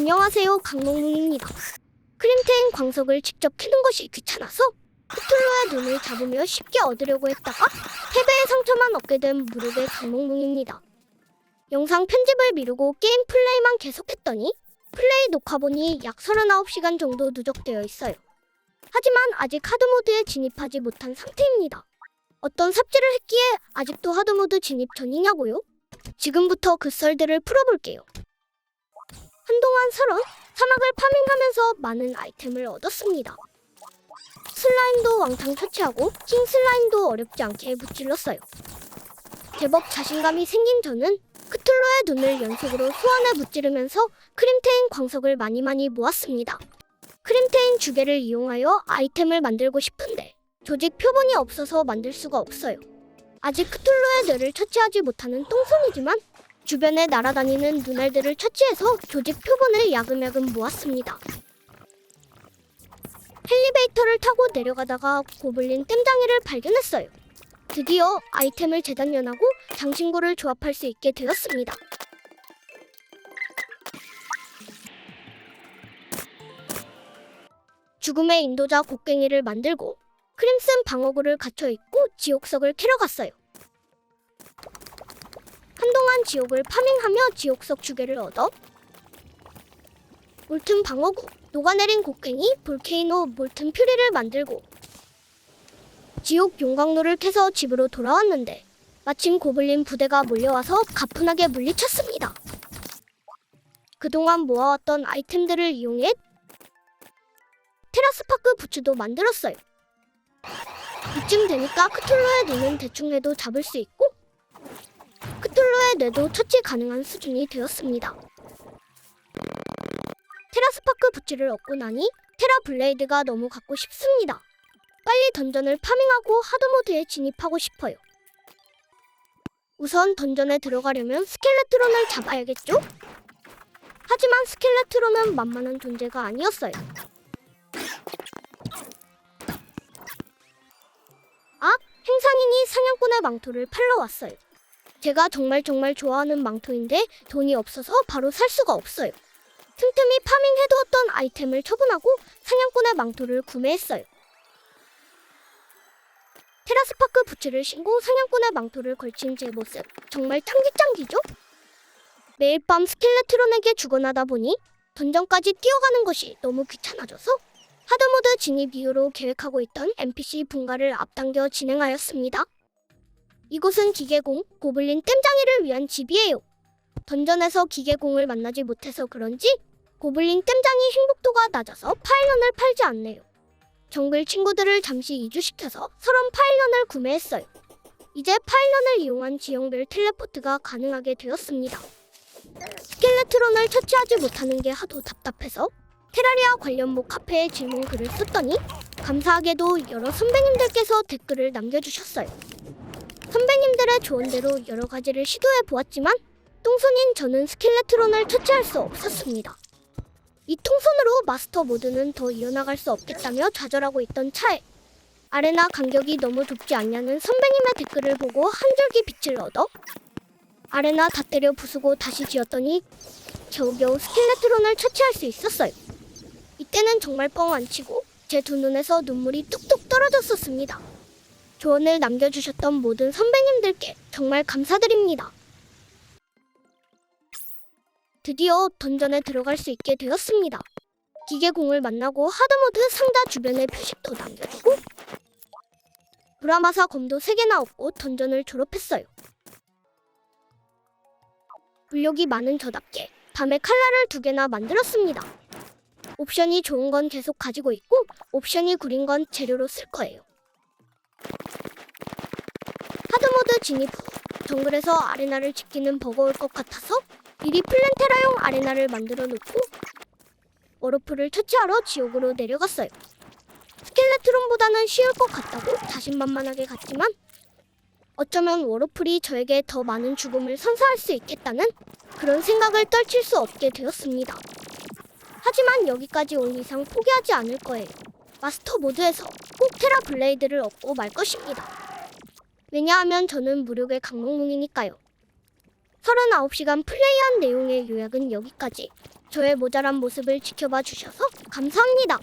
안녕하세요 강몽웅입니다. 크림테인 광석을 직접 캐는 것이 귀찮아서 크툴루의 눈을 잡으며 쉽게 얻으려고 했다가 패배의 상처만 얻게 된 무릎의 강몽웅입니다. 영상 편집을 미루고 게임 플레이만 계속했더니 플레이 녹화본이 약 39시간 정도 누적되어 있어요. 하지만 아직 하드모드에 진입하지 못한 상태입니다. 어떤 삽질을 했기에 아직도 하드모드 진입 전이냐고요? 지금부터 그 썰들을 풀어볼게요. 한동안 설원 사막을 파밍하면서 많은 아이템을 얻었습니다. 슬라임도 왕창 처치하고 킹 슬라임도 어렵지 않게 무찔렀어요. 제법 자신감이 생긴 저는 크툴로의 눈을 연속으로 소환에 무찌르면서 크림테인 광석을 많이 많이 모았습니다. 크림테인 주개를 이용하여 아이템을 만들고 싶은데 조직 표본이 없어서 만들 수가 없어요. 아직 크툴로의 뇌를 처치하지 못하는 똥손이지만 주변에 날아다니는 눈알들을 처치해서 조직 표본을 야금야금 모았습니다. 헬리베이터를 타고 내려가다가 고블린 땜장이를 발견했어요. 드디어 아이템을 재단연하고 장신구를 조합할 수 있게 되었습니다. 죽음의 인도자 곡괭이를 만들고 크림슨 방어구를 갖춰 입고 지옥석을 캐러 갔어요. 한동안 지옥을 파밍하며 지옥석 주개를 얻어 몰튼 방어구, 녹아내린 곡괭이, 볼케이노, 몰튼 퓨리를 만들고 지옥 용광로를 캐서 집으로 돌아왔는데 마침 고블린 부대가 몰려와서 가뿐하게 물리쳤습니다. 그동안 모아왔던 아이템들을 이용해 테라스파크 부츠도 만들었어요. 이쯤 되니까 크툴루의 눈은 대충 해도 잡을 수 있고 뇌도 처치 가능한 수준이 되었습니다. 테라스파크 부츠를 얻고 나니 테라 블레이드가 너무 갖고 싶습니다. 빨리 던전을 파밍하고 하드모드에 진입하고 싶어요. 우선 던전에 들어가려면 스켈레트론을 잡아야겠죠? 하지만 스켈레트론은 만만한 존재가 아니었어요. 아, 행상인이 사냥꾼의 망토를 팔러 왔어요. 제가 정말 정말 좋아하는 망토인데 돈이 없어서 바로 살 수가 없어요. 틈틈이 파밍해두었던 아이템을 처분하고 사냥꾼의 망토를 구매했어요. 테라스파크 부츠를 신고 사냥꾼의 망토를 걸친 제 모습 정말 짱기짱기죠? 매일 밤 스켈레트론에게 죽어나다 보니 던전까지 뛰어가는 것이 너무 귀찮아져서 하드모드 진입 이후로 계획하고 있던 NPC 분가를 앞당겨 진행하였습니다. 이곳은 기계공 고블린 땜장이를 위한 집이에요. 던전에서 기계공을 만나지 못해서 그런지 고블린 땜장이 행복도가 낮아서 파일런을 팔지 않네요. 정글 친구들을 잠시 이주시켜서 서런 파일런을 구매했어요. 이제 파일런을 이용한 지형별 텔레포트가 가능하게 되었습니다. 스켈레트론을 처치하지 못하는 게 하도 답답해서 테라리아 관련 모 카페에 질문 글을 썼더니 감사하게도 여러 선배님들께서 댓글을 남겨주셨어요. 선배님들의 조언대로 여러 가지를 시도해 보았지만 똥손인 저는 스켈레트론을 처치할 수 없었습니다. 이 통손으로 마스터 모드는 더 이어나갈 수 없겠다며 좌절하고 있던 차에 아레나 간격이 너무 좁지 않냐는 선배님의 댓글을 보고 한 줄기 빛을 얻어 아레나 다 때려 부수고 다시 지었더니 겨우겨우 스켈레트론을 처치할 수 있었어요. 이때는 정말 뻥 안 치고 제 두 눈에서 눈물이 뚝뚝 떨어졌었습니다. 조언을 남겨주셨던 모든 선배님들께 정말 감사드립니다. 드디어 던전에 들어갈 수 있게 되었습니다. 기계공을 만나고 하드모드 상자 주변에 표식도 남겨주고 브라마사 검도 3개나 얻고 던전을 졸업했어요. 물력이 많은 저답게 밤에 칼날을 2개나 만들었습니다. 옵션이 좋은 건 계속 가지고 있고 옵션이 구린 건 재료로 쓸 거예요. 하드모드 진입 후 정글에서 아레나를 지키는 버거울 것 같아서 미리 플랜테라용 아레나를 만들어 놓고 워로프를 처치하러 지옥으로 내려갔어요. 스켈레트론보다는 쉬울 것 같다고 자신만만하게 갔지만 어쩌면 워로플이 저에게 더 많은 죽음을 선사할 수 있겠다는 그런 생각을 떨칠 수 없게 되었습니다. 하지만 여기까지 온 이상 포기하지 않을 거예요. 마스터 모드에서 꼭 테라 블레이드를 얻고 말 것입니다. 왜냐하면 저는 무력의 강몽뭉이니까요. 39시간 플레이한 내용의 요약은 여기까지. 저의 모자란 모습을 지켜봐 주셔서 감사합니다.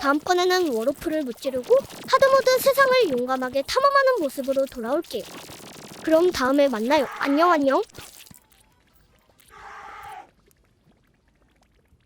다음번에는 워로프를 무찌르고 하드모드 세상을 용감하게 탐험하는 모습으로 돌아올게요. 그럼 다음에 만나요. 안녕 안녕.